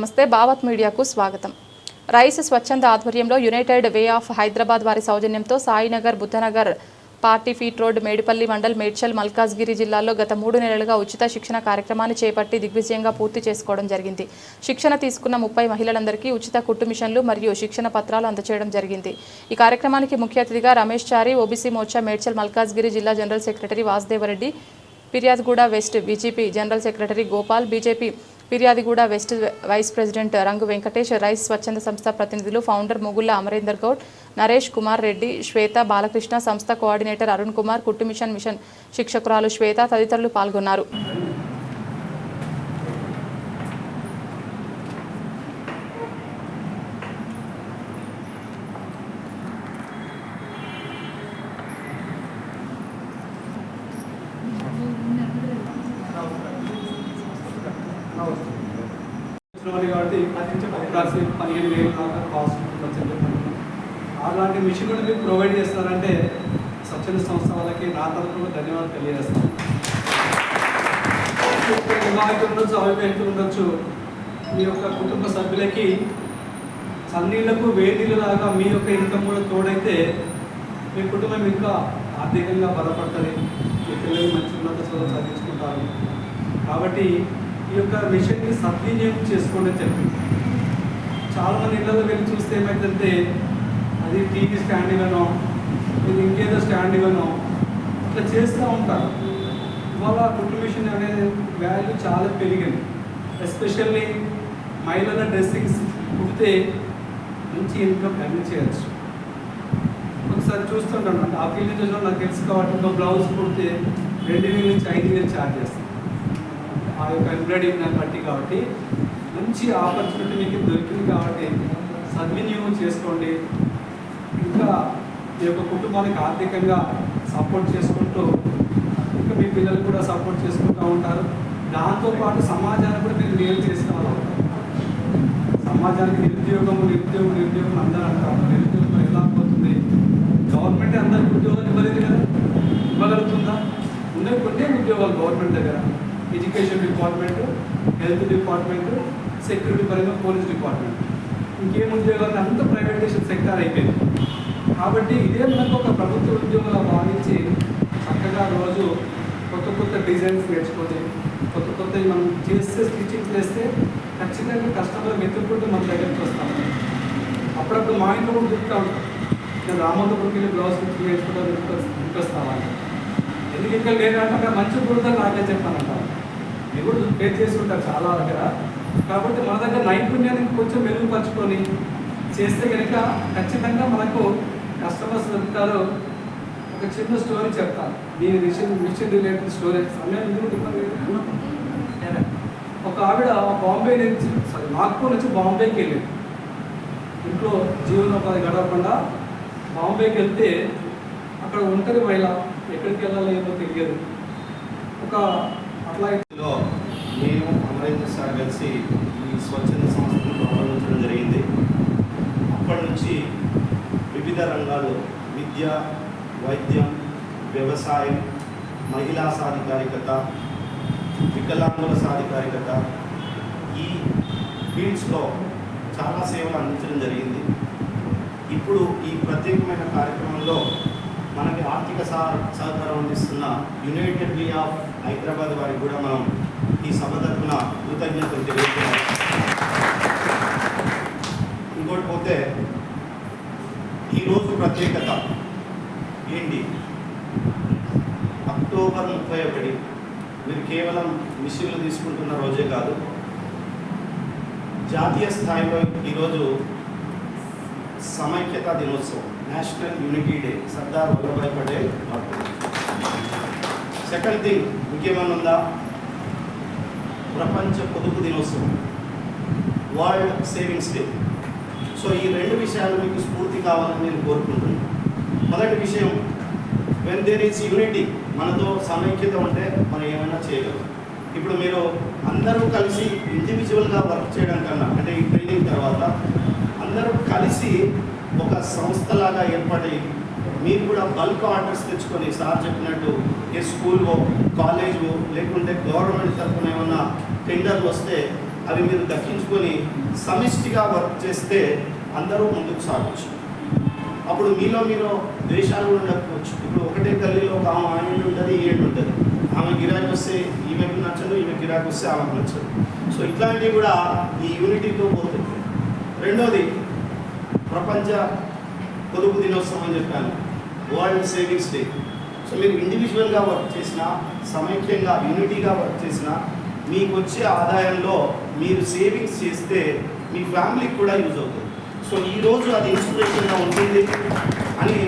నమస్తే భావత్ మీడియాకు స్వాగతం. రైస్ స్వచ్ఛంద ఆధ్వర్యంలో యునైటెడ్ వే ఆఫ్ హైదరాబాద్ వారి సౌజన్యంతో Sainagar Buddhanagar party feet road Medipally mandal Medchal Malkajgiri జిల్లాల్లో గత మూడు నెలలుగా ఉచిత శిక్షణ కార్యక్రమాన్ని చేపట్టి దిగ్విజయంగా పూర్తి చేసుకోవడం జరిగింది. శిక్షణ తీసుకున్న ముప్పై మహిళలందరికీ ఉచిత కుట్టు మిషన్లు మరియు శిక్షణ పత్రాలు అందచేయడం జరిగింది. ఈ కార్యక్రమానికి ముఖ్య అతిథిగా రమేష్ చారి ఓబీసీ మోర్చా మేడ్చల్ మల్కాజ్గిరి జిల్లా general secretary Vasudeva Reddy Peerzadiguda west BJP general secretary Gopal BJP Peerzadiguda west vice president Rangu Venkatesh rise స్వచ్ఛంద సంస్థ ప్రతినిధులు ఫౌండర్ ముగుళ్ళ అమరేందర్ గౌడ్ నరేష్ కుమార్ రెడ్డి శ్వేత బాలకృష్ణ సంస్థ కోఆర్డినేటర్ అరుణ్ కుమార్ కుట్టు మిషన్ మిషన్ శిక్షకురాలు శ్వేత తదితరులు పాల్గొన్నారు. కాబట్టి పది నుంచి పది రాసి పదిహేను వేలు దాకా కాస్ట్ అలాంటి మిషన్ కూడా మీరు ప్రొవైడ్ చేస్తారంటే స్వచ్ఛంద సంస్థ వాళ్ళకి నా తరఫున ధన్యవాదాలు తెలియజేస్తాను. వివాహితులు ఉండొచ్చు అవివాహితులు ఉండొచ్చు. మీ యొక్క కుటుంబ సభ్యులకి సన్నీళ్ళకు వేడిలాగా మీ యొక్క ఇన్కమ్ కూడా తోడైతే మీ కుటుంబం ఇంకా ఆర్థికంగా బలపడుతుంది. మీ పిల్లలు మంచి ఉన్నత చదువు చదివించుకుంటారు. కాబట్టి ఈ యొక్క విషయాన్ని సద్వినియోగం చేసుకోండి అని చెప్పి. చాలా మంది ఇళ్ళలో వెళ్ళి చూస్తే ఏమైందంటే అది టీవీ స్టాండ్ ఇవ్వను ఇది ఇంకేదో స్టాండ్ ఇవ్వను ఇట్లా చేస్తూ ఉంటారు. ఇవాళ కుట్టు మిషన్ అనేది వాల్యూ చాలా పెరిగింది. ఎస్పెషల్లీ మహిళల డ్రెస్సింగ్స్ కుడితే మంచి ఇన్కమ్ అన్ని చేయొచ్చు. ఒకసారి చూస్తుంటాను. అంటే ఆ ఫీల్డ్ చూసిన నాకు తెలుసు కాబట్టి ఒక బ్లౌజ్ కుడితే రెండు వేల నుంచి ఐదు వేలు ఛార్జ్ చేస్తాను ఆ యొక్క ఎంబ్రాయిడింగ్ నాకు బట్టి కాబట్టి మంచి ఆపర్చునిటీ మీకు దొరికింది కాబట్టి సద్వినియోగం చేసుకోండి. ఇంకా మీ యొక్క కుటుంబానికి ఆర్థికంగా సపోర్ట్ చేసుకుంటూ ఇంకా మీ పిల్లలు కూడా సపోర్ట్ చేసుకుంటూ ఉంటారు. దాంతోపాటు సమాజానికి కూడా మీరు మేలు చేసిన వాళ్ళు. సమాజానికి నిరుద్యోగము నిరుద్యోగం నిరుద్యోగం అందరూ అంటారు. నిరుద్యోగం ఎలా పోతుంది? గవర్నమెంట్ అందరికి ఉద్యోగాలు ఇవ్వలేదు కదా? ఇవ్వగలుగుతుందా? ఉండే కొన్ని ఉద్యోగాలు గవర్నమెంట్ దగ్గర. Education department health department security పరంగా పోలీస్ డిపార్ట్మెంట్. ఇంకేం ఉద్యోగాలు? అంత ప్రైవేటైజేషన్ సెక్టార్ అయిపోయింది. కాబట్టి ఇదే మనకు ఒక ప్రభుత్వ ఉద్యోగంగా భావించి చక్కగా రోజు కొత్త కొత్త డిజైన్స్ నేర్చుకొని కొత్త కొత్త మనం చేస్తే స్టిచ్చింగ్ చేస్తే ఖచ్చితంగా కస్టమర్ వెతుక్కుంటూ మన దగ్గరికి వస్తాం. అప్పుడప్పుడు మా ఇంట్లో కూడా చెప్తా ఉంటాం. నేను రామోదపురికి వెళ్ళి బ్లౌజ్ నేర్చుకుంటా ఇంకొస్తామని ఎందుకు ఇంకా లేదంటే మంచి కుడతా నాకే చెప్పానంటాను మీరు కూడా ఫేస్ చేసి ఉంటారు చాలా దగ్గర. కాబట్టి మన దగ్గర నైపుణ్యాన్ని కొంచెం మెరుగుపరుచుకొని చేస్తే కనుక ఖచ్చితంగా మనకు కస్టమర్స్ దొరుకుతారు ఒక చిన్న స్టోరీ చెప్తాను. దీని మిషన్ మిషన్ రిలేటెడ్ స్టోరీ సమయం. ఒక ఆవిడ బాంబే నుంచి సారీ నాగ్పూర్ నుంచి బాంబేకి వెళ్ళింది. ఇంట్లో జీవనోపాధి గడవకుండా బాంబేకి వెళ్తే అక్కడ ఒంటరి మహిళ ఎక్కడికి వెళ్ళాలో ఏమో తెలియదు. ఒక అట్లా నేను అమరేంద్ర సార్ కలిసి ఈ స్వచ్ఛంద సంస్థను ప్రారంభించడం జరిగింది. అప్పటి నుంచి వివిధ రంగాల్లో విద్య వైద్యం వ్యవసాయం మహిళా సాధికారికత వికలాంగుల సాధికారికత ఈ ఫీల్డ్స్లో చాలా సేవలు అందించడం జరిగింది. ఇప్పుడు ఈ ప్రత్యేకమైన కార్యక్రమంలో మనకి ఆర్థిక సహ- సహకారం అందిస్తున్న యునైటెడ్ వే ఆఫ్ హైదరాబాద్ వారికి కూడా మనం ఈ సభ తరఫున కృతజ్ఞతలు తెలియజేస్తున్నాం ఇంకోటి పోతే ఈరోజు ప్రత్యేకత ఏంటి? అక్టోబర్ ముప్పై ఒకటి మీరు కేవలం మిషన్లు తీసుకుంటున్న రోజే కాదు జాతీయ స్థాయిలో ఈరోజు సమైక్యతా దినోత్సవం national unity day Sardar Vallabhbhai Patel second thing ఇంకేమైనా ఉందా ప్రపంచ పొదుపు దినోత్సవం. World savings day. సో ఈ రెండు విషయాలు మీకు స్ఫూర్తి కావాలని నేను కోరుకుంటున్నాను. మొదటి విషయం వెన్ దేర్ ఈస్ యూనిటీ మనతో సమైక్యత ఉంటే మనం ఏమైనా చేయగలం. ఇప్పుడు మీరు అందరూ కలిసి ఇండివిజువల్గా వర్క్ చేయడం కన్నా అంటే ఈ ట్రైనింగ్ తర్వాత అందరూ కలిసి ఒక సంస్థలాగా ఏర్పడి మీరు కూడా బల్క్ ఆర్డర్స్ తెచ్చుకొని సార్ చెప్పినట్టు ఏ స్కూల్వో కాలేజో లేకుంటే గవర్నమెంట్ తరఫున ఏమన్నా టెండర్లు వస్తే అవి మీరు దక్కించుకొని సమిష్టిగా వర్క్ చేస్తే అందరూ ముందుకు సాగవచ్చు అప్పుడు మీలో మీరు ద్వేషాలు కూడా ఉండకపోవచ్చు. ఇప్పుడు ఒకటే గల్లీలో ఒక ఆమె ఆయన ఉంటుంది ఏడు ఉంటుంది. ఆమె గిరాకీ వస్తే ఈమెకు నచ్చదు ఈమె గిరాకీ వస్తే ఆమెకు నచ్చదు. సో ఇట్లాంటివి కూడా ఈ యూనిటీతో పోతుంది. రెండోది ప్రపంచ పొదుపు దినోత్సవం అని చెప్పాను. వరల్డ్ సేవింగ్స్ డే సో మీరు ఇండివిజువల్గా వర్క్ చేసినా సమైక్యంగా యూనిటీగా వర్క్ చేసినా మీకు వచ్చే ఆదాయంలో మీరు సేవింగ్స్ చేస్తే మీ ఫ్యామిలీకి కూడా యూజ్ అవుతుంది. సో ఈరోజు అది ఇన్స్పిరేషన్గా ఉంటుంది అని